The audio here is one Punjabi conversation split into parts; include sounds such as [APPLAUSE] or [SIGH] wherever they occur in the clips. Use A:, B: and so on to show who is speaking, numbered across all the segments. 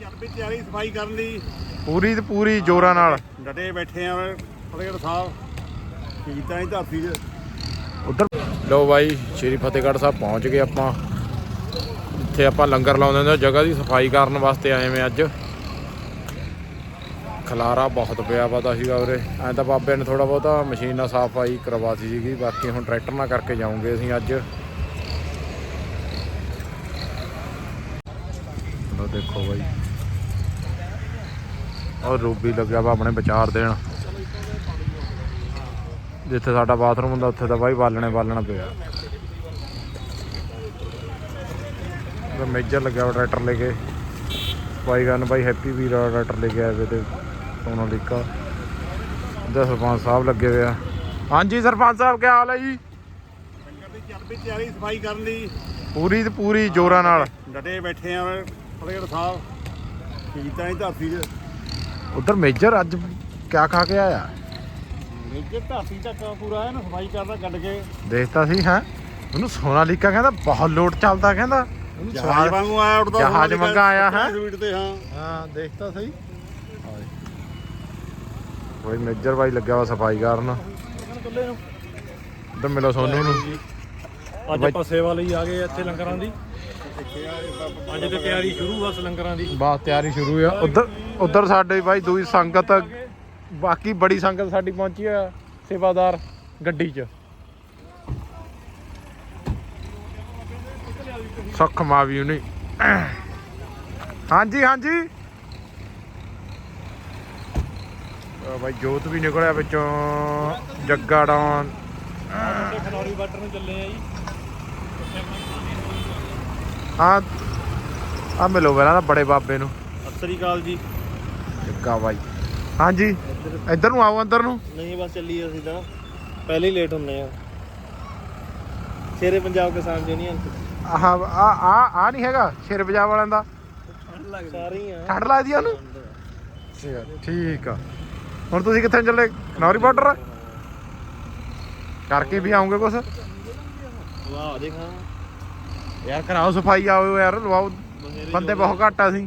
A: ਚੱਲ ਵੀ ਤਿਆਰੀ ਸਫ਼ਾਈ ਕਰਨ ਦੀ।
B: ਪੂਰੀ ਤੇ ਪੂਰੀ ਜੋਰਾਂ ਨਾਲ।
A: ਡਟੇ ਬੈਠੇ ਆ ਫਤਿਹਗੜ੍ਹ ਸਾਹਿਬ। ਕੀਤਾਂ ਦੀ ਧਰਤੀ 'ਚ
B: ਉਧਰ ਲੋ ਬਾਈ ਸ਼੍ਰੀ ਫਤਿਹਗੜ੍ਹ ਸਾਹਿਬ ਪਹੁੰਚ ਗਏ ਆਪਾਂ। ਇੱਥੇ ਆਪਾਂ ਲੰਗਰ ਲਾਉਂਦੇ ਹੁੰਦੇ ਜਗ੍ਹਾ ਦੀ ਸਫ਼ਾਈ ਕਰਨ ਵਾਸਤੇ ਆਏ ਮੈਂ ਅੱਜ। ਖਲਾਰਾ ਬਹੁਤ ਪਿਆ ਪਤਾ ਸੀਗਾ ਉਰੇ। ਐਂ ਤਾਂ ਬਾਬੇ ਨੇ ਥੋੜਾ ਬਹੁਤਾ ਮਸ਼ੀਨ ਨਾਲ ਸਫ਼ਾਈ ਕਰਵਾਤੀ ਸੀਗੀ। ਬਾਕੀ ਹੁਣ ਟਰੈਕਟਰ ਨਾਲ ਕਰਕੇ ਜਾਵਾਂਗੇ ਅਸੀਂ ਅੱਜ। ਲੋ ਦੇਖੋ ਬਾਈ। ਔਰ ਰੂਬੀ ਲੱਗਿਆ ਵਾ ਆਪਣੇ ਵਿਚਾਰ ਦੇਣ। ਜਿੱਥੇ ਸਾਡਾ ਬਾਥਰੂਮ ਹੁੰਦਾ, ਉੱਥੇ ਤਾਂ ਬਾਈ ਬਾਲਣੇ ਬਾਲਣਾ ਪਿਆ। ਉਹ ਮੇਜਰ ਲੱਗਿਆ ਟਰੈਕਟਰ ਲੈ ਕੇ। ਬਾਈ ਗਨ, ਬਾਈ ਹੈਪੀ ਵੀਰ ਟਰੈਕਟਰ ਲੈ ਕੇ ਆਏ ਵੇ ਤੇ ਸੋਨਾਲੀਕਾ ਉਹਦੇ ਸਰਪੰਚ ਸਾਹਿਬ ਲੱਗੇ ਹੋਏ ਆ। ਹਾਂਜੀ ਸਰਪੰਚ ਸਾਹਿਬ ਕੀ ਹਾਲ ਹੈ ਜੀ?
A: ਲੰਗਰ ਦੀ ਚੱਲ ਤਿਆਰੀ ਸਫ਼ਾਈ ਕਰਨ ਦੀ
B: ਪੂਰੀ ਤੇ ਪੂਰੀ ਜੋਰਾਂ ਨਾਲ।
A: ਡਟੇ ਬੈਠੇ ਆ ਫਤਿਹਗੜ੍ਹ ਸਾਹਿਬ। ਕੀਤਾਂ ਦੀ ਧਰਤੀ 'ਚ
B: ਉਧਰ ਮੇਜਰ ਅੱਜ ਕਿਆ ਖਾ ਕੇ ਆਇਆ?
A: ਮੇਜਰ ਧਰਤੀ ਤੱਕ ਪੂਰਾ ਇਹਨੂੰ ਸਫ਼ਾਈ ਕਰਦਾ ਕੱਢ ਕੇ।
B: ਦੇਖਤਾ ਸੀ ਹੈ? ਉਹਨੂੰ ਸੋਨਾਲੀਕਾ ਕਹਿੰਦਾ ਬਹੁਤ ਲੋਟ ਚੱਲਦਾ ਕਹਿੰਦਾ। ਉਹਨੂੰ
A: ਜਹਾਜ਼ ਵਾਂਗੂ ਆਇਆ ਉੱਡਦਾ
B: ਜਹਾਜ਼ ਵਾਂਗਾ ਆਇਆ ਹੈ?
A: ਸਪੀਡ ਤੇ ਹਾਂ।
B: ਹਾਂ ਦੇਖਤਾ ਸਹੀ। ਕੋਈ ਮੇਜਰ ਬਾਈ ਲੱਗਿਆ ਵਾ ਸਫ਼ਾਈ ਕਰਨ। ਉਧਰ ਮਿਲੋ ਸੋਨੂ ਨੂੰ।
C: ਅੱਜ ਆਪਾਂ ਸੇਵਾ ਲਈ ਆ ਗਏ ਇੱਥੇ ਲੰਗਰਾਂ ਦੀ। ਅੱਜ ਤੇ ਤਿਆਰੀ ਸ਼ੁਰੂ ਬਸ ਲੰਗਰਾਂ ਦੀ।
B: ਬਸ ਤਿਆਰੀ ਸ਼ੁਰੂ ਆ। ਉਧਰ ਉਧਰ ਸਾਡੇ ਬਾਈ ਦੂਈ ਸੰਗਤ ਬਾਕੀ ਬੜੀ ਸੰਗਤ ਸਾਡੀ ਪਹੁੰਚੀ ਆ ਸੇਵਾਦਾਰ ਗੱਡੀ 'ਚ। ਸੁੱਖ ਮਾਵੀ ਉਹਨੇ। ਹਾਂਜੀ ਹਾਂਜੀ। ਆ ਬਾਈ ਜੋਤ ਵੀ ਨਿਕਲਿਆ ਵਿੱਚੋਂ ਜੱਗਾ ਡਾਉਨ
C: ਖਨੌਰੀ ਬਾਰਡਰ ਨੂੰ ਚੱਲੇ ਆ ਜੀ।
B: ਹਾਂ ਆ ਮਿਲੋ ਪਹਿਲਾਂ ਤਾਂ ਬੜੇ ਬਾਬੇ ਨੂੰ।
C: ਸਤਿ ਸ੍ਰੀ ਅਕਾਲ ਜੀ।
B: ਜੱਗਾ ਬਾਈ। ਹਾਂਜੀ ਇੱਧਰ ਨੂੰ ਆਓ ਅੰਦਰ ਨੂੰ।
C: ਨਹੀਂ ਬਸ ਚੱਲੀ ਅਸੀਂ ਤਾਂ। ਪਹਿਲੇ ਹੀ ਲੇਟ ਹੁੰਨੇ ਆ। ਸ਼ੇਰੇ ਪੰਜਾਬ ਕਿਸਾਨ ਯੂਨੀਅਨ
B: ਆਹ ਆ ਆ ਆ ਨਹੀਂ ਹੈਗਾ ਸ਼ੇਰ ਪੰਜਾਬ ਵਾਲਿਆਂ ਦਾ।
C: ਸਾਰੇ ਆ।
B: ਠੰਡ ਲੱਗਦੀ ਆ ਉਹਨੂੰ? ਠੀਕ ਆ। ਹੁਣ ਤੁਸੀਂ ਕਿੱਥੇ ਚੱਲੇ? ਨੌਰੀ ਬਾਰਡਰ? ਕਰਕੇ ਵੀ ਆਉਂਗੇ ਕੁਛ?
C: ਵਾਹ ਦੇਖਾਂ।
B: ਯਾਰ ਕਰਾਓ ਸਫ਼ਾਈ ਆਓ ਯਾਰ ਲਵਾਓ। ਬੰਦੇ ਬਹੁਤ ਘੱਟ ਆ ਸੀ
C: ਆ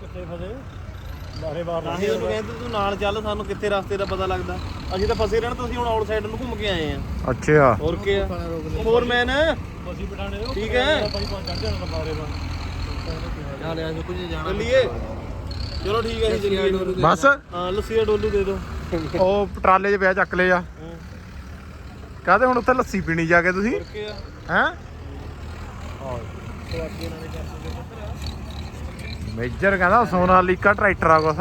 C: ਕਿੱਥੇ ਫਸੇ ਬਾਰੇ ਬਾਰ ਨਹੀਂ ਉਹਨੂੰ ਕਹਿੰਦੇ ਤੂੰ ਨਾਲ ਚੱਲ ਸਾਨੂੰ ਕਿੱਥੇ ਰਸਤੇ ਦਾ ਪਤਾ ਲੱਗਦਾ? ਅਸੀਂ ਤਾਂ ਫਸੇ ਰਹਿਣ ਤੁਸੀਂ ਹੁਣ ਆਊਟ ਸਾਈਡ ਨੂੰ ਘੁੰਮ ਕੇ ਆਏ ਆ
B: ਅੱਛਾ।
C: ਹੋਰ ਕੀ ਆ? ਹੋਰ ਮੈਨ? ਅਸੀਂ ਬਿਠਾਣੇ ਠੀਕ ਹੈ। ਭਾਈ ਪੰਜ ਚੜ ਜਾਣਾ ਬਾਰੇ ਬਾਰ ਨਾਲੇ ਅੱਜ ਕੁਝ ਜਾਣਾ। ਚੱਲੀਏ। ਚਲੋ ਠੀਕ ਹੈ ਜੀ ਚੱਲੀਏ।
B: ਬਸ?
C: ਹਾਂ ਲੱਸੀ ਦਾ ਡੋਲੂ ਦੇ ਦਿਓ।
B: ਉਹ ਟਰਾਲੇ 'ਚ ਪਿਆ ਚੱਕ ਲਿਆ। ਕਾਹਦੇ ਹੁਣ ਉੱਥੇ ਲੱਸੀ ਪੀਣੀ ਜਾ ਕੇ ਤੁਸੀਂ?
C: ਆ?
B: ਹੈਂ? ਮੇਜਰ ਕਹਿੰਦਾ ਸੋਨਾਲੀਕਾ ਟਰੈਕਟਰ ਆ ਕੁਛ।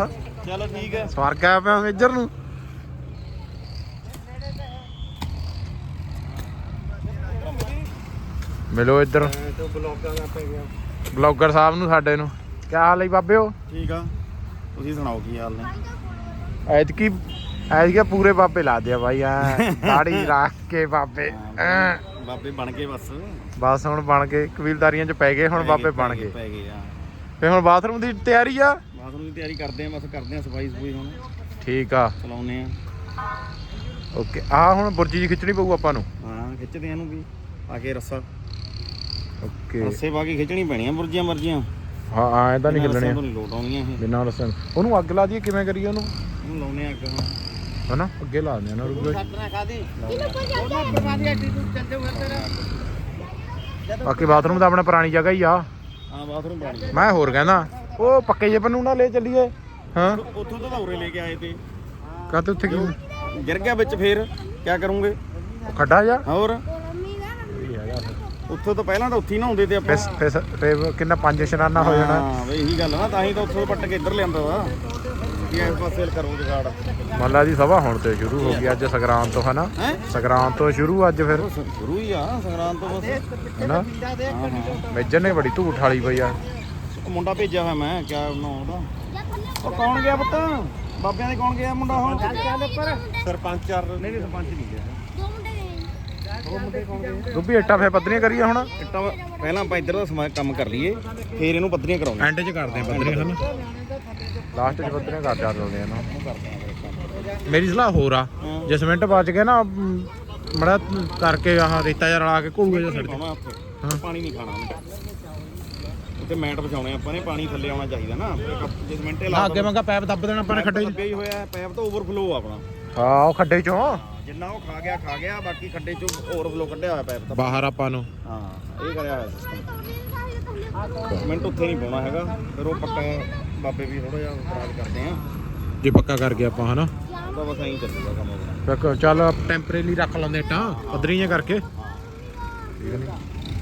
C: ਚਲੋ ਠੀਕ ਹੈ।
B: ਸਵਰਗ ਆ ਪਿਆ ਮੇਜਰ ਨੂੰ। ਮਿਲੋ ਇੱਧਰ। ਬਲੌਗਰ ਸਾਹਿਬ ਨੂੰ ਸਾਡੇ ਨੂੰ। ਕੀ ਹਾਲ ਹੈ ਬਾਬਿਓ?
A: ਠੀਕ ਆ। ਤੁਸੀਂ ਸੁਣਾਓ ਕੀ ਹਾਲ ਨੇ?
B: ਐਤਕੀ ਐਤਕੀ ਪੂਰੇ ਬਾਬੇ ਲਾ ਦਿਆ ਬਾਈ ਐ [LAUGHS] ਦਾੜੀ ਰੱਖ ਕੇ ਬਾਬੇ।
A: ਬਾਬੇ ਬਣ ਗਏ ਬਸ।
B: ਬਸ ਹੁਣ ਬਣ ਗਏ ਕਬੀਲਦਾਰੀਆਂ 'ਚ ਪੈ ਗਏ ਹੁਣ ਬਾਬੇ ਬਣ ਗਏ
A: ਪੈ ਗਏ ਆ
B: ਤੇ ਹੁਣ ਬਾਥਰੂਮ ਦੀ ਤਿਆਰੀ ਆ?
A: ਬਾਥਰੂਮ ਦੀ ਤਿਆਰੀ ਕਰਦੇ ਆ ਬਸ ਕਰਦੇ ਆ ਸਫ਼ਾਈ ਸਫੂਈ ਹੁਣ।
B: ਠੀਕ ਆ।
A: ਚਲਾਉਨੇ ਆ।
B: ਓਕੇ ਆ ਹੁਣ ਬੁਰਜੀ ਜੀ ਖਿੱਚਣੀ ਪਊ ਆਪਾਂ ਨੂੰ?
A: ਹਾਂ ਖਿੱਚਦੇ ਆ ਇਹਨੂੰ ਵੀ ਆ ਕੇ ਰੱਸਾ।
B: ਓਕੇ।
A: ਰੱਸੇ ਪਾ ਕੇ ਖਿੱਚਣੀ ਪੈਣੀਆਂ ਮੁਰਜੀਆਂ ਮਰਜੀਆਂ।
B: ਹਾਂ ਐ ਤਾਂ ਨਹੀਂ
A: ਰੱਸਿਆਂ
B: ਖਿੱਲਣੇ।
A: ਤੋਂ ਨਹੀਂ ਲੋਟ ਆਉਣੀਆਂ ਇਹ।
B: ਬਿਨਾਂ ਰਸਨ ਉਹਨੂੰ ਅੱਗ ਲਾ ਦਈਏ ਕਿਵੇਂ ਕਰੀਏ ਉਹਨੂੰ?
A: ਉਹਨੂੰ ਲਾਉਨੇ ਆ ਅੱਗ
B: ਹਨਾ? ਅੱਗੇ ਲਾ ਦਿੰਦੇ ਆ ਨਾ ਰੁਕ ਬਾਕੀ ਬਾਥਰੂਮ ਤਾਂ ਆਪਣਾ ਪੁਰਾਣੀ ਜਗ੍ਹਾ ਹੀ ਆ।
A: ਹਾਂ ਬਾਥਰੂਮ ਬਣ ਗਿਆ
B: ਮੈਂ ਹੋਰ ਕਹਿੰਦਾ ਉਹ ਪੱਕੇ ਜੇ ਨੂੰ ਨਾ ਲੈ ਚੱਲੀਏ ਹਾਂ।
A: ਉੱਥੋਂ ਤਾਂ ਉਰੇ ਲੈ ਕੇ ਆਏ ਤੇ।
B: ਕਾਤੇ ਉੱਥੇ ਕੀ
A: ਗਿਰ ਗਿਆ ਵਿੱਚ ਫੇਰ ਕੀ ਕਰੋਗੇ?
B: ਉਹ ਖੱਡਾ ਜਾ।
A: ਹੋਰ? ਉੱਥੋਂ ਤਾਂ ਪਹਿਲਾਂ ਤਾਂ ਉੱਥੇ ਹੀ ਨਹਾਉਂਦੇ ਤੇ ਆਪਾਂ।
B: ਤੇ ਕਿੰਨਾ ਪੰਜ ਇਸ਼ਨਾਨਾ ਹੋ ਜਾਣਾ।
A: ਹਾਂ ਬਈ ਇਹੀ ਗੱਲ ਆ ਨਾ ਤਾਂ ਹੀ ਤਾਂ ਉੱਥੋਂ ਪੱਟ ਕੇ ਇੱਧਰ ਲਿਆਂਦਾ ਵਾ। ਕਿ ਇਸ ਪਾਸੇ ਕਰੋ ਜਗਾੜ
B: ਮੱਲਾ ਦੀ ਸਭਾ ਹੁਣ ਤੇ ਸ਼ੁਰੂ ਹੋ ਗਈ ਅੱਜ ਸੰਗਰਾਮ ਤੋਂ ਹਨਾ?
A: ਹੈ?
B: ਸੰਗਰਾਮ ਤੋਂ ਸ਼ੁਰੂ ਅੱਜ ਫਿਰ।
A: ਸ਼ੁਰੂ ਹੀ ਆ ਸੰਗਰਾਂਦ ਤੋਂ ਬਸ।
B: ਹਨਾ? ਮੇਜਰ ਨੇ ਬੜੀ ਧੂਠ ਵਾਲੀ ਪਈ ਆ।
A: ਉਹ ਮੁੰਡਾ ਭੇਜਿਆ ਹੋਇਆ ਮੈਂ ਕਿਆ ਬਣਾਉਂਦਾ ਉਹ ਕੌਣ ਗਿਆ ਪੁੱਤ? ਬਾਬਿਆਂ ਦੇ ਕੌਣ ਗਿਆ ਮੁੰਡਾ ਹੁਣ?
C: ਸਰਪੰਚ ਚਰ
A: ਨਹੀਂ ਨਹੀਂ ਸਰਪੰਚ ਨਹੀਂ ਗਿਆ।
B: ਰੁੱਬੀ ਇੱਟਾਂ ਫੇ ਪੱਧਰੀਆਂ ਕਰੀਏ ਹੁਣ?
A: ਇੱਟਾਂ ਪਹਿਲਾਂ ਆਪਾਂ ਇੱਧਰ ਦਾ ਸਮਾਂ ਕੰਮ ਕਰ ਲਈਏ ਫੇਰ ਇਹਨੂੰ ਪੱਧਰੀਆਂ ਕਰਾਉਣੇ
B: ਐਂਡ 'ਚ ਕਰਦੇ ਆ ਪੱਧਰੀਆਂ ਹਨ? ਲਾਸਟ 'ਚ ਪੱਧਰੀਆਂ ਕਰ ਜਾ ਦਿੰਦੇ ਆ ਨਾ। ਮੇਰੀ ਸਲਾਹ ਹੋਰ ਆ ਜੇ ਸਿਮੈਂਟ ਬਚ ਗਿਆ ਨਾ ਮੜਾ ਕਰਕੇ ਆਹ ਰੇਤਾ ਜਿਹਾ ਰਲਾ ਕੇ ਘੋਲੂਗਾ ਜਿਹਾ ਸੜ
A: ਪਾਣੀ ਨਹੀਂ ਖਾਣਾ ਉਹਨੇ। ਉੱਤੇ ਮੈਟ ਵਿਛਾਉਣੇ ਆਪਾਂ ਨੇ ਪਾਣੀ ਥੱਲੇ ਆਉਣਾ ਚਾਹੀਦਾ ਨਾ। ਜੇ ਮਿੰਟੇ
B: ਨਾ
A: ਲਾ
B: ਅੱਗੇ ਮੰਗਾ ਪੈਪ ਦੱਬ ਦੇਣਾ ਆਪਾਂ ਨੇ ਖੱਡੇ
A: ਹੀ ਹੋਇਆ ਪੈਪ ਤਾਂ ਓਵਰਫਲੋ ਆ ਆਪਣਾ।
B: ਹਾਂ ਉਹ ਖੱਡੇ 'ਚੋਂ।
A: ਜਿੰਨਾ ਉਹ ਖਾ ਗਿਆ ਖਾ ਗਿਆ ਬਾਕੀ ਖੱਡੇ ਚੋਂ ਓਵਰਫਲੋ ਕੱਢਿਆ ਹੋਇਆ ਪੈਪ ਤਾਂ।
B: ਬਾਹਰ ਆਪਾਂ ਨੂੰ।
A: ਹਾਂ ਇਹ ਕਰਿਆ ਹੋਇਆ ਸਿਸਟਮ ਮਿੰਟ ਉੱਥੇ ਨਹੀਂ ਪਾਉਣਾ ਹੈਗਾ ਫਿਰ ਉਹ ਪੱਕਾ ਬਾਬੇ ਵੀ ਥੋੜਾ ਜਿਹਾ ਇਤਰਾਜ਼ ਕਰਦੇ ਆ।
B: ਜੇ ਪੱਕਾ ਕਰ ਗਿਆ ਆਪਾਂ ਹਨਾ?
A: ਤਾਂ ਬਸ ਐਂ ਚੱਲੂਗਾ ਕੰਮ
B: ਚੱਲ ਟੈਂਪਰੇਰੀ ਰੱਖ ਲੈਂਦੇ ਟਾਂ ਪੱਧਰੀਆਂ ਕਰਕੇ। ਠੀਕ ਨਹੀਂ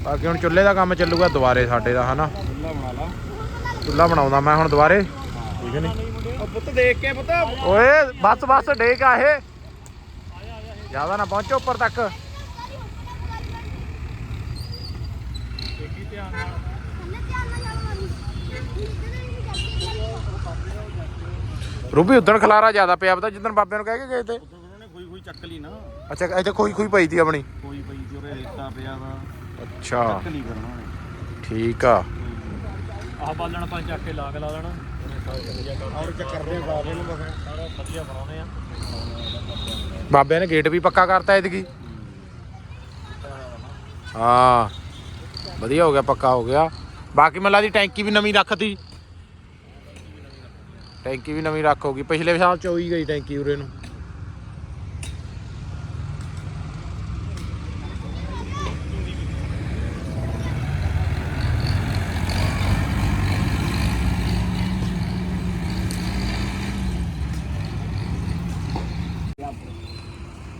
B: ਬਾਕੀ ਹੁਣ ਚੁੱਲ੍ਹੇ ਦਾ ਕੰਮ ਚੱਲੂਗਾ ਦੁਬਾਰੇ ਸਾਡੇ ਦਾ ਹਨਾ?
A: ਚੁੱਲ੍ਹਾ ਬਣਾ ਲਾ।
B: ਚੁੱਲ੍ਹਾ ਬਣਾਉਂਦਾ ਮੈਂ ਹੁਣ ਦੁਬਾਰੇ। ਠੀਕ ਨਹੀਂ
A: ਉਹ ਪੁੱਤ ਦੇਖ ਕੇ ਪੁੱਤ।
B: ਓਏ ਬਸ ਬਸ ਡੇਕ ਆ ਇਹ। ਜ਼ਿਆਦਾ ਨਾ ਪਹੁੰਚੋ ਉੱਪਰ ਤੱਕ। ਰੂਬੀ ਉਦਣ ਖਲਾਰਾ ਜ਼ਿਆਦਾ ਪਿਆ ਪਤਾ ਜਿੱਦਣ ਬਾਬੇ ਨੂੰ ਕਹਿ ਕੇ ਗਏ ਤੇ।
A: ਉਹਨਾਂ ਨੇ ਕੋਈ ਕੋਈ ਚੱਕ ਲਈ ਨਾ।
B: ਅੱਛਾ ਇੱਥੇ ਕੋਈ ਕੋਈ ਪਈ ਤੀ ਆਪਣੀ?
A: ਕੋਈ ਪਈ ਸੀ ਉਹਦੇ ਰੇਤਾ ਪਿਆ ਵਾ।
B: ਅੱਛਾ।
A: ਚੱਕ ਲਈ ਫਿਰ ਉਹਨਾਂ। ਨੇ
B: ਠੀਕ ਆ।
C: ਆਹ ਬਾਲਣ ਪੰਜ ਚੱਕ ਕੇ ਲਾ ਕੇ ਲਾ ਦੇਣਾ।
A: ਔਰ ਚੱਕਰ ਦੇ ਬਾਬੇ ਨੂੰ ਬਸ।
C: ਸਾਰਾ ਵਧੀਆ ਬਣਾਉਣੇ ਆ।
B: ਬਾਬੇ ਨੇ ਗੇਟ ਵੀ ਪੱਕਾ ਕਰਤਾ ਇਹਦੀ ਹਾਂ। ਵਧੀਆ ਹੋ ਗਿਆ ਪੱਕਾ ਹੋ ਗਿਆ। ਬਾਕੀ ਮੱਲਾ ਦੀ ਟੈਂਕੀ ਵੀ ਨਵੀਂ ਰੱਖਤੀ। ਟੈਂਕੀ ਵੀ ਨਵੀਂ ਰੱਖ ਹੋ ਗਈ। ਪਿਛਲੇ ਸਾਲ ਚ ਹੋਈ ਗਈ ਟੈਂਕੀ ਉਰੇ ਨੂੰ।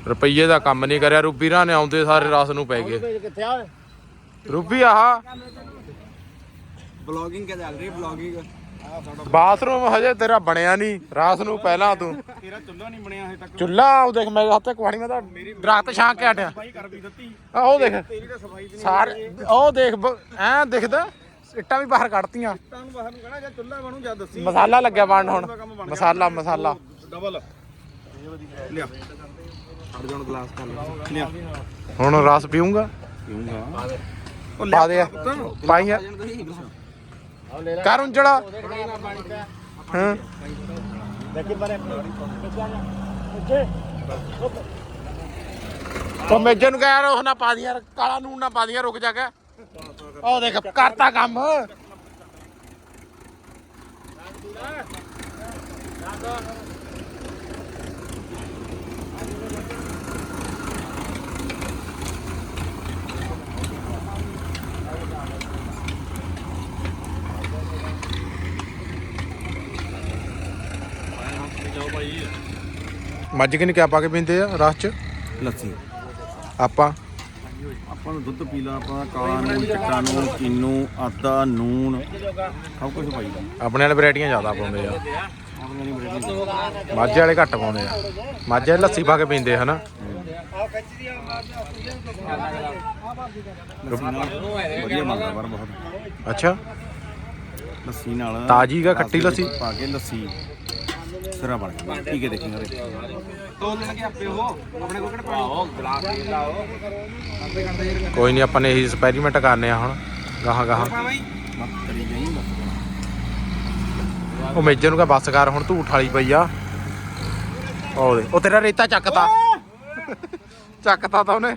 B: ਰੁਪਈਏ ਦਾ ਕੰਮ ਨਹੀਂ ਕਰਿਆ। ਰੂਬੀਰਾਂ ਨੇ ਆਉਂਦੇ ਸਾਰੇ ਰਸ ਨੂੰ ਪੈ ਗਏ।
A: ਕਿੱਥੇ ਆ
B: ਰੂਬੀ ਆਹ।
A: ਬਲੌਗਿੰਗ ਕਿ ਚੱਲ ਰਹੀ ਬਲੌਗਿੰਗ
B: ਬਾਥਰੂਮ ਹਜੇ ਤੇਰਾ ਬਣਿਆ ਨਹੀਂ ਰਾਤ ਨੂੰ ਪਹਿਲਾਂ ਤੂੰ।
A: ਤੇਰਾ ਚੁੱਲ੍ਹਾ ਨਹੀਂ ਬਣਿਆ ਹਜੇ ਤੱਕ।
B: ਚੁੱਲਾ ਉਹ ਦੇਖ ਮੇਰੇ ਹੱਥ ਤੇ ਕੁਆੜੀ ਮੈਂ ਤਾਂ ਦਰਖਤ ਛਾਂ ਕੇ ਹਟਿਆ।
A: ਸਫ਼ਾਈ ਕਰ ਵੀ ਦਿੱਤੀ।
B: ਆ ਉਹ ਦੇਖ
A: ਤੇਰੀ ਤਾਂ ਸਫ਼ਾਈ ਤੇ
B: ਸਾਰੇ ਉਹ ਦੇਖ ਐਂ ਦਿਖਦਾ ਇੱਟਾਂ ਵੀ ਬਾਹਰ ਕੱਢਤੀਆਂ।
A: ਤੁਹਾਨੂੰ ਬਾਹਰ ਨੂੰ ਕਹਿਣਾ ਜਾਂ ਚੁੱਲ੍ਹਾ ਬਣੂ ਜਾਂ ਦੱਸੀ।
B: ਮਸਾਲਾ ਲੱਗਿਆ ਬਣਨ ਹੁਣ। ਮਸਾਲਾ ਮਸਾਲਾ।
A: ਡਬਲ ਲਿਆ। ਹਟ ਜਾਣ ਗਲਾਸ ਕਰ ਲਿਆ।
B: ਹੁਣ ਰਸ ਪੀਊਂਗਾ।
A: ਪੀਉਂਗਾ ਉਹ
B: ਪਾ ਦੇ। ਪਾਈ ਹਾਂ।
A: ਦੇਖੀ ਬਾਰੇ
B: ਉਹ ਮੇਜੇ ਨੂੰ ਕਹਿ ਉਹ ਨਾ ਪਾ ਦੀ ਯਾਰ ਕਾਲਾ ਨੂਨ ਨਾ ਪਾ ਦੀ ਯਾਰ ਰੁਕ ਜਾ ਕੇ। ਉਹ ਦੇਖ ਕਰਤਾ ਕੰਮ। ਮੱਝ ਕਿ ਨਹੀਂ ਕਿਆ ਪਾ ਕੇ ਪੀਂਦੇ ਆ ਰਸ ਚ?
A: ਲੱਸੀ।
B: ਆਪਾਂ?
A: ਆਪਾਂ ਨੂੰ ਦੁੱਧ ਪੀ ਲਾ ਆਪਾਂ ਕਾਲਾ ਨੂਨ ਚਿੱਟਾ ਨੂਨ ਚੀਨੂ ਆਦਾ ਨੂਨ ਸਭ ਕੁਝ ਪਾਈਦਾ
B: ਆਪਣੇ ਵਾਲੇ ਵੈਰਾਈਟੀਆਂ ਜ਼ਿਆਦਾ ਪਾਉਂਦੇ ਆ। ਮਾਝੇ ਵਾਲੇ ਘੱਟ ਪਾਉਂਦੇ ਆ। ਮਾਝੇ ਵਾਲੇ ਲੱਸੀ ਪਾ ਕੇ ਪੀਂਦੇ ਹਨਾ?
A: ਵਧੀਆ ਬਣਦਾ ਪਰ ਬਹੁਤ।
B: ਅੱਛਾ।
A: ਲੱਸੀ ਨਾਲ
B: ਤਾਜ਼ੀ ਗਾ ਖੱਟੀ ਲੱਸੀ?
A: ਪਾ ਕੇ ਲੱਸੀ। ਸਿਰਾ ਬਣ ਗਿਆ। ਪੀ ਕੇ ਦੇਖੀ ਸਾਰੇ। ਤੋਂ ਲੱਗੇ ਆਪੇ ਉਹ ਆਪਣੇ ਕੋਲ ਕਿਹੜਾ ਪਾਓ ਗਲਾਸ ਪੀ ਲਾਓ ਆਪੇ ਕਰਦੇ
B: ਕੋਈ ਨਹੀਂ ਆਪਾਂ ਨੇ ਇਹੀ ਐਕਸਪੈਰੀਮੈਂਟ ਕਰਨੇ ਆ ਹੁਣ ਗਾਹਾਂ ਗਾਹਾਂ।
A: ਕਰੀ
B: ਉਹ ਮੇਜਰ ਨੂੰ ਕਹ ਬੱਸ ਕਰ ਹੁਣ ਧੂਠ ਵਾਲੀ ਪਈ ਆ। ਉਹ ਦੇ ਉਹ ਤੇਰਾ ਰੇਤਾ ਚੱਕਤਾ। ਚੱਕਤਾ ਤਾਂ ਉਹਨੇ।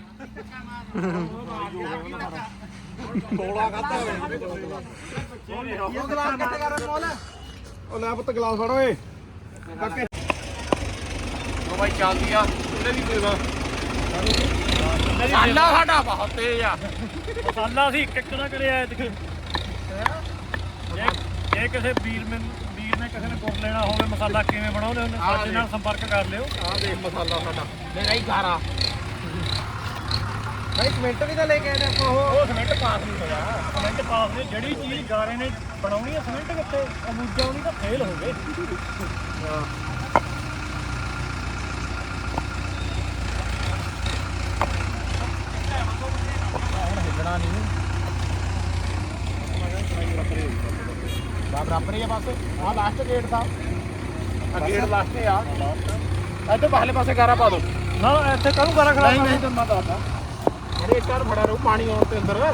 A: ਉਹ ਗਲਾਸ ਕਿੱਥੇ ਕਰ ਮੋਲ ਉਹ ਲੈ ਪੁੱਤ ਗਲਾਸ ਫੜ ਓਏ। ਕਾਕੇ
B: ਉਹ ਬਾਈ ਚੱਲਦੀ ਆ ਉਹਨੇ ਵੀ ਦੇਵਾ ਸਾਲਾ ਸਾਡਾ ਬਹੁਤ ਤੇਜ਼ ਆ।
C: ਮਸਾਲਾ ਸੀ ਇੱਕ ਇੱਕ ਨਾ ਕਰਿਆ ਐਤਕ ਜੇ ਜੇ ਕਿਸੇ ਵੀਰ ਵੀਰ ਨੇ ਕਿਸੇ ਨੇ ਗੁਰ ਲੈਣਾ ਹੋਵੇ ਮਸਾਲਾ ਕਿਵੇਂ ਬਣਾਉਂਦੇ ਹੁੰਦੇ? ਸਾਡੇ ਨਾਲ ਸੰਪਰਕ ਕਰ ਲਿਓ।
B: ਆ ਦੇਖ ਮਸਾਲਾ ਸਾਡਾ। ਮੇਰਾ ਹੀ ਗਾਰਾ।
A: ਭਾਈ ਕਮੈਂਟ ਵੀ ਤਾਂ ਲੈ ਕੇ ਆਏ ਨੇ ਆਪਾਂ ਉਹ।
C: ਉਹ ਸਿਮੈਂਟ ਪਾਸ ਨਹੀਂ ਹੋਇਆ। ਸਿਮੈਂਟ ਪਾਸ ਨੇ ਜਿਹੜੀ ਚੀਜ਼ ਗਾਰੇ ਨੇ ਬਣਾਉਣੀ ਹੈ ਸਿਮੈਂਟ ਕਿੱਥੇ? ਅਮੂਜਾ ਉਹਨੀ ਤਾਂ ਫੇਲ ਹੋ ਗਏ
B: ਹਿੱਲਣਾ ਨਹੀਂ। ਬਰਾਬਰ ਹੀ ਆ ਬਸ ਆ ਲਾਸਟ ਗੇਟ ਦਾ। ਆ ਗੇਟ ਲਾਸਟ ਆ। ਇੱਥੇ ਬਾਹਲੇ ਪਾਸੇ ਗਾਰਾ ਪਾ ਦੋ
C: ਨਾ ਇੱਥੇ ਕਾਹਨੂੰ ਗਾਰਾ ਖੜਾ
B: ਨਹੀਂ ਨਹੀਂ ਤੁਹਾਨੂੰ ਮੈਂ ਦੱਸਦਾ। ਇੱਟਾਂ ਨੂੰ ਫੜਿਆ ਰਹੂ ਪਾਣੀ ਆਉਣ ਤੇ ਅੰਦਰ।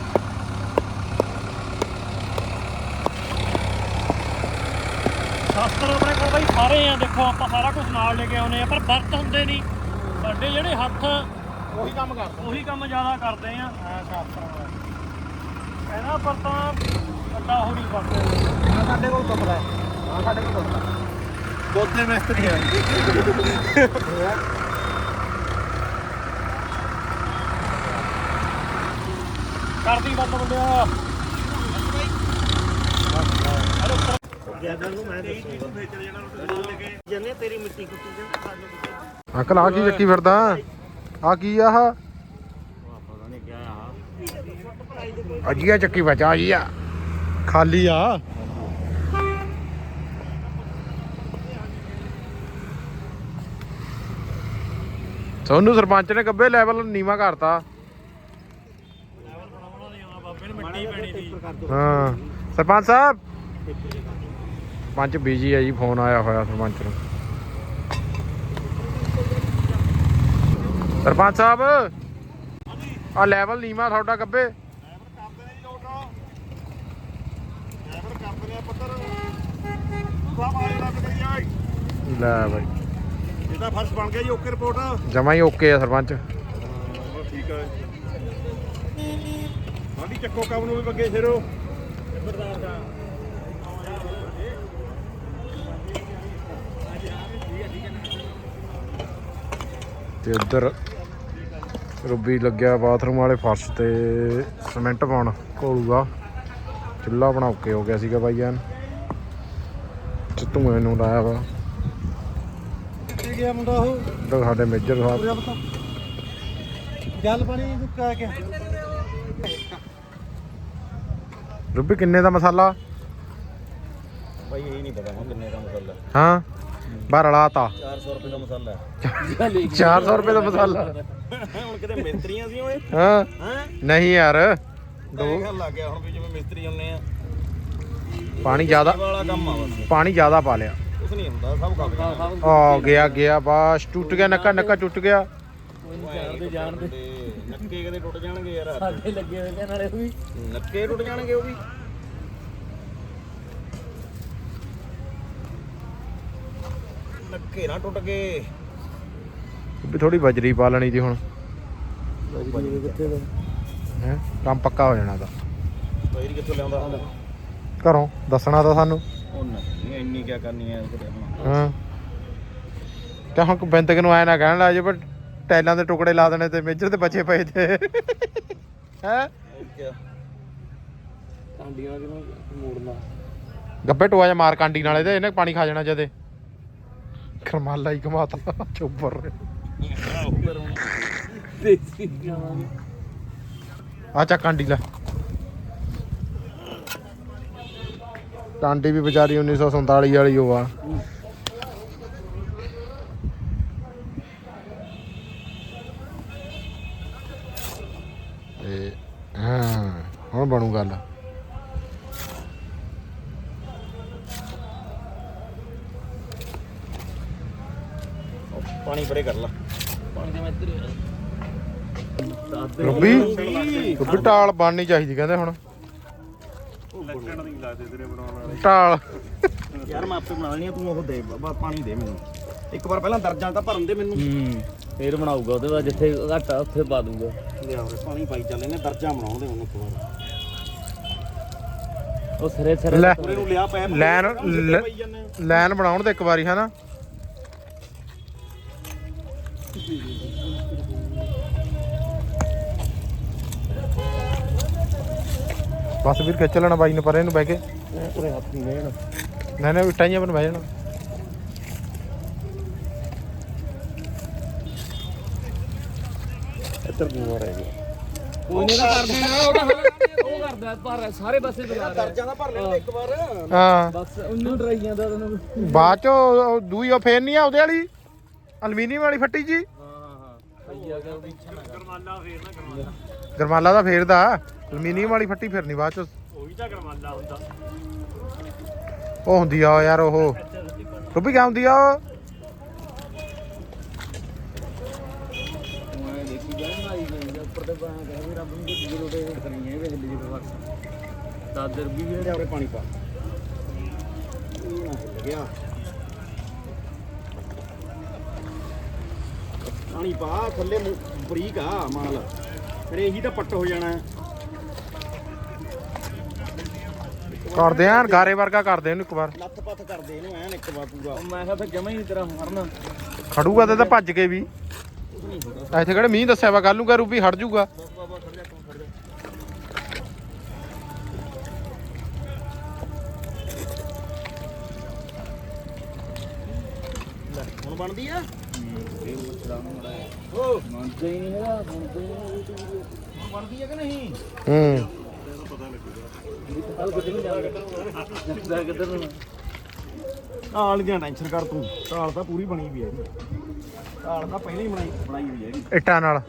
C: ਸ਼ਾਸਤਰ ਆਪਣੇ ਕੋਲ ਬਈ ਸਾਰੇ ਆ ਦੇਖੋ ਆਪਾਂ ਸਾਰਾ ਕੁਝ ਨਾਲ ਲੈ ਕੇ ਆਉਨੇ ਆ ਪਰ ਵਰਤ ਹੁੰਦੇ ਨਹੀਂ। ਸਾਡੇ ਜਿਹੜੇ ਹੱਥ
B: ਉਹੀ ਕੰਮ ਕਰਦਾ
C: ਉਹੀ ਕੰਮ ਜ਼ਿਆਦਾ ਕਰਦੇ ਆ।
B: ਹਾਂ ਸ਼ਾਸਤਰਾਂ
C: ਇਹਨਾਂ ਪਰ ਤਾਂ
A: ਸਾਡੇ ਕੋਲ ਕਮਰਾ ਹੈ। ਹਾਂ ਸਾਡੇ ਕੋਲ ਦੋਤੇ ਮਿਸਤਰੀ ਆ। [LAUGHS] ਕਰਦੀ ਬੰਦ ਮੁੰਡਿਆ ਜਨੇ ਤੇਰੀ ਮਿੱਟੀ ਕੁੱਟੀ ਦੇ
B: ਅੰਕਲ ਆ ਕੀ ਚੱਕੀ ਫਿਰਦਾ? ਆ ਕੀ ਆ ਅਜੀਆ ਚੱਕੀ ਬਚਾ ਜੀ ਖਾਲੀ ਆ। ਤੁਹਾਨੂੰ ਸਰਪੰਚ ਨੇ ਗੱਬੇ ਲੈਵਲ ਨੀਵਾ ਕਰਤਾ। ਹਾਂ। ਸਰਪੰਚ ਸਾਹਿਬ। ਪੰਚ ਬੀਜੀ ਆ ਜੀ ਫੋਨ ਆਇਆ ਹੋਇਆ ਸਰਪੰਚ ਨੂੰ। ਸਰਪੰਚ ਸਾਹਿਬ ਆ ਲੈਵਲ ਨੀਵਾ ਤੁਹਾਡਾ ਗੱਬੇ। ਲੈ ਬਾਈ।
A: ਇਹਦਾ ਫਰਸ਼ ਬਣ ਗਿਆ ਜੀ ਓਕੇ ਰਿਪੋਰਟ।
B: ਜਮਾ ਹੀ ਓਕੇ ਆ ਸਰਪੰਚ।
A: ਠੀਕ ਹੈ ਸਾਡੀ ਚੱਕੋ ਕੰਮ ਨੂੰ ਵੀ ਬੱਗੇ ਸਿਰੋ
B: ਤੇ ਇੱਧਰ ਰੁੱਬੀ ਲੱਗਿਆ ਬਾਥਰੂਮ ਵਾਲੇ ਫਰਸ਼ ਤੇ ਸਿਮੈਂਟ ਪਾਉਣ ਘੋਲੂਗਾ। ਚੁੱਲ੍ਹਾ ਬਣਾ ਕੇ ਹੋ ਗਿਆ ਸੀਗਾ ਬਾਈ ਜਾਨ। ਤੇ ਧੂਏ ਨੂੰ ਲਾਇਆ ਵਾ।
A: ਕਿੱਥੇ ਗਿਆ ਮੁੰਡਾ ਉਹ?
B: ਸਾਡੇ ਮੇਜਰ ਸਾਹਿਬ।
A: ਜਲ ਪਾਣੀ ਦੁੱਕਾ ਕੇ
B: ਰੁੱਬੀ ਕਿੰਨੇ ਦਾ ਮਸਾਲਾ?
A: ਭਾਈ ਇਹ ਨਹੀਂ ਪਤਾ ਹੁਣ ਕਿੰਨੇ ਦਾ ਮਸਾਲਾ।
B: ਹਾਂ? ਬਾਹਰ ਰਲਾਤਾ
A: 400 ਰੁਪਏ ਦਾ ਮਸਾਲਾ।
B: 400 ਰੁਪਏ ਦਾ ਮਸਾਲਾ।
A: ਹੁਣ ਕਿਤੇ ਮਿਸਤਰੀਆਂ ਸੀ ਓਏ।
B: ਹਾਂ? ਨਹੀਂ ਯਾਰ।
A: ਦੋ ਗੱਲ ਲੱਗ ਗਿਆ ਹੁਣ ਵੀ ਜਿਵੇਂ ਮਿਸਤਰੀ ਹੁੰਨੇ ਆ।
B: ਪਾਣੀ ਜ਼ਿਆਦਾ
A: ਇਹ ਵਾਲਾ ਕੰਮ ਆ ਬਸ।
B: ਪਾਣੀ ਜ਼ਿਆਦਾ ਪਾ ਲਿਆ।
A: ਕੁਛ ਨਹੀਂ ਹੁੰਦਾ ਸਭ ਕੰਮ
B: ਆ। ਗਿਆ ਗਿਆ ਬਸ। ਟੁੱਟ ਗਿਆ ਨੱਕਾ ਨੱਕਾ ਟੁੱਟ ਗਿਆ।
A: ਜਾਣਦੇ ਜਾਣਦੇ ਨੱਕੇ ਕਦੇ ਟੁੱਟ ਜਾਣਗੇ ਯਾਰ
D: ਸਾਡੇ ਲੱਗੇ ਹੋਏ ਨੇ ਨਾਲੇ ਉਹ ਵੀ।
A: ਨੱਕੇ ਟੁੱਟ ਜਾਣਗੇ ਉਹ ਵੀ। ਨੱਕੇ ਨਾ ਟੁੱਟ ਗਏ
B: ਵੀ ਥੋੜੀ ਬਜਰੀ ਪਾ ਲੈਣੀ ਸੀ ਹੁਣ।
D: ਕਿੱਥੇ ਦਾ
B: ਹੈ? ਕੰਮ ਪੱਕਾ ਹੋ ਜਾਣਾ ਦਾ
A: ਬੈਰੀ ਕਿੱਥੋਂ ਲਿਆਉਂਦਾ ਹੁੰਦਾ?
B: ਘਰੋਂ ਦੱਸਣਾ ਤਾਂ ਸਾਨੂੰ।
A: ਉਹ ਨਹੀਂ ਇੰਨੀ ਕਿਆ ਕਰਨੀ ਹੈ। ਕਿਤੇ ਹੁਣ
B: ਹਾਂ। ਤੇ ਹੁਣ ਬਿੰਦਕ ਨੂੰ ਐ ਨਾ ਕਹਿਣ ਲੱਗ ਜੇ ਪਰ ਟਾਈਲਾਂ ਦੇ ਟੁਕੜੇ ਲਾ ਦੇਣੇ ਤੇ ਮੇਜਰ ਤੇ ਬਚੇ ਪਏ ਤੇ ਹੈ?
D: ਕਾਂਡੀਆਂ ਜਿਹਨੂੰ ਮੋੜਨਾ?
B: ਗੱਬੇ ਟੋਆ ਜਾ ਮਾਰ ਕਾਂਡੀ ਨਾਲੇ ਤੇ ਇਹਨੇ ਪਾਣੀ ਖਾ ਜਾਣਾ ਜਦੇ ਖਰਮਾਲਾ ਹੀ ਘਮਾਤਾ
D: ਦੇਸੀ ਜਾਵਾਂਗੇ
B: ਆ ਚੱਕ ਕਾਂਡੀ ਲੈ। ਕਾਂਡੀ ਵੀ ਵਿਚਾਰੀ 1947 ਵਾਲੀ ਉਹ ਆ ਤੇ ਹਾਂ ਹੁਣ ਬਣੂ ਗੱਲ
A: ਉਹ ਪਾਣੀ ਪਰੇ ਕਰ ਲਾ
D: ਪਾਣੀ ਦੇ ਮੈਂ ਤੇਰੇ
B: ਰੁੱਬੀ ਰੁੱਬੀ ਟਾਲ ਬਣਨੀ ਚਾਹੀਦੀ ਕਹਿੰਦੇ ਹੁਣ।
A: ਲੱਕੜ ਨਹੀਂ ਲਾਦੇ ਤੇਰੇ ਬਣਾਉਣ
B: ਟਾਲ।
A: ਯਾਰ ਮੈਂ ਆਪੇ ਬਣਾ ਲੈਣੀ ਆ, ਤੂੰ ਉਹ ਦੇ ਬਾ ਪਾਣੀ ਦੇ ਮੈਨੂੰ। ਇੱਕ ਵਾਰ ਪਹਿਲਾਂ ਦਰਜਾਂ ਤਾਂ ਭਰਨ ਦੇ ਮੈਨੂੰ।
D: ਹੂੰ ਫੇਰ ਬਣਾਊਗਾ ਉਹਦੇ ਬਾਅਦ ਜਿੱਥੇ ਘਾਟਾ ਉੱਥੇ ਪਾ ਦੂਗਾ
A: ਲਿਆ ਉਰੇ ਪਾਣੀ ਪਾਈ ਚੱਲੇ ਨੇ ਦਰਜਾਂ ਬਣਾਉਣ ਦੇ ਮੈਨੂੰ ਇੱਕ ਵਾਰ।
D: ਉਹ ਸਿਰੇ ਸਿਰੇ
B: ਲੈ।
A: ਉਰੇ ਨੂੰ ਲਿਆ ਪੈ
B: ਲੈਨ ਲੈ-
A: ਪਈ ਜਾਂਦੇ ਆ।
B: ਲਾਈਨ ਬਣਾਉਣ ਤੇ ਇੱਕ ਵਾਰੀ ਹਨਾ? ਬਸ ਵੀਰ ਖਿੱਚ ਲੈਣਾ ਬਾਈ ਨੂੰ ਪਰੇ ਨੂੰ ਬਹਿ ਕੇ।
A: ਉਰੇ ਹੱਥ ਨਹੀਂ ਲੈਣ
B: ਨਹੀਂ ਨਹੀਂ ਇੱਟਾਂ ਜਿਹੀਆਂ ਬਣ ਬਹਿ ਜਾਣਾ।
A: ਇੱਧਰ ਨੂੰ ਆ ਰਿਹਾ
D: ਕੋਈ ਨਹੀਂ ਕਰ ਦੇਣਾ ਉਹ ਕਰਦਾ ਪਰ ਸਾਰੇ ਪਾਸੇ ਲਗਾ ਰਿਹਾ
A: ਦਰਜਾਂ ਦਾ ਭਰ ਲੈਣ ਦੇ ਇੱਕ ਵਾਰ।
B: ਹਾਂ।
D: ਬਸ ਉਹਨੂੰ ਡਰਾਈ ਜਾਂਦਾ ਤੈਨੂੰ
B: ਬਾਅਦ ਚ ਦੂਈ ਉਹ ਫੇਰ ਨਹੀਂ ਆ ਉਹਦੇ ਵਾਲੀ। ਅਲਮੀਨੀਅਮ ਵਾਲੀ ਫੱਟੀ ਜੀ?
A: ਗਰਮਾਲਾ ਫੇਰ ਨਾ ਗਰਮਾਲਾ
B: ਗਰਮਾਲਾ ਦਾ। ਫੇਰਦਾ ਅਲਮੀਨੀਅਮ ਵਾਲੀ ਫੱਟੀ ਫਿਰਨੀ ਬਾਅਦ ਚ।
A: ਉਹੀ ਤਾਂ ਗਰਮਾਲਾ ਹੁੰਦਾ।
B: ਉਹ ਹੁੰਦੀ ਆ ਯਾਰ ਉਹ। ਰੁਪੀ ਕਿਆ ਹੁੰਦੀ ਆ ਉਹ?
D: ਮੈਂ ਦੇਖੀ ਜਾ ਮਾਰੀ ਗਈ ਉੱਪਰ ਤੇ ਬਾਹਾਂ ਕਰ ਵੀ ਰੱਬ ਨੂੰ ਤੇ ਕਰਨੀ ਹੈ। ਵੇਖ ਲਈ ਜਦੋਂ ਵਰਸ ਦਾਦਰ ਵੀ ਵੀ
A: ਲਿਆ ਉਰੇ ਪਾਣੀ ਪਾ। ਇਹ ਨਾ ਹਿੱਲ ਗਿਆ ਪਾਣੀ ਪਾ ਥੱਲੇ ਮੁ- ਬਰੀਕ ਆ ਮਾਲ। ਫਿਰ ਇਹੀ ਤਾਂ ਪੱਟ ਹੋ ਜਾਣਾ।
B: ਕਰਦੇ ਆਂ ਗਾਰੇ ਵਰਗਾ ਕਰਦੇ ਇਹਨੂੰ ਇੱਕ ਵਾਰ।
A: ਲੱਤ ਪੱਥ ਕਰਦੇ ਇਹਨੂੰ ਐਨ ਇੱਕ ਵਾਰ ਪੂਰਾ।
D: ਮੈਂ ਕਿਹਾ ਫਿਰ ਜਮਾ ਹੀ ਤੇਰਾ ਮਰਨ।
B: ਖੜੂਗਾ ਤੇ ਤਾਂ ਭੱਜ ਕੇ ਵੀ। ਇੱਥੇ ਕਿਹੜੇ ਮੀਂਹ ਦੱਸਿਆ ਵਾ ਕੱਲ ਨੂੰ ਕਰੂ ਵੀ ਹਟ ਜਾਊਗਾ
A: ਹੁਣ ਬਣਦੀ ਆ? ਬਣਦੀ ਆ ਕਿ ਨਹੀਂ
B: ਹੂੰ
D: ਕੱਲ ਕਿੱਧਰ ਨੂੰ
A: ਦੀਆਂ ਟੈਨਸ਼ਨ ਕਰ ਤੂੰ ਢਾਲ ਤਾਂ ਪੂਰੀ ਬਣੀ ਵੀ ਹੈ ਢਾਲ ਤਾਂ ਪਹਿਲਾਂ ਹੀ ਬਣਾਈ ਬਣਾਈ ਹੋਈ ਹੈਗੀ
B: ਇੱਟਾਂ ਨਾਲ।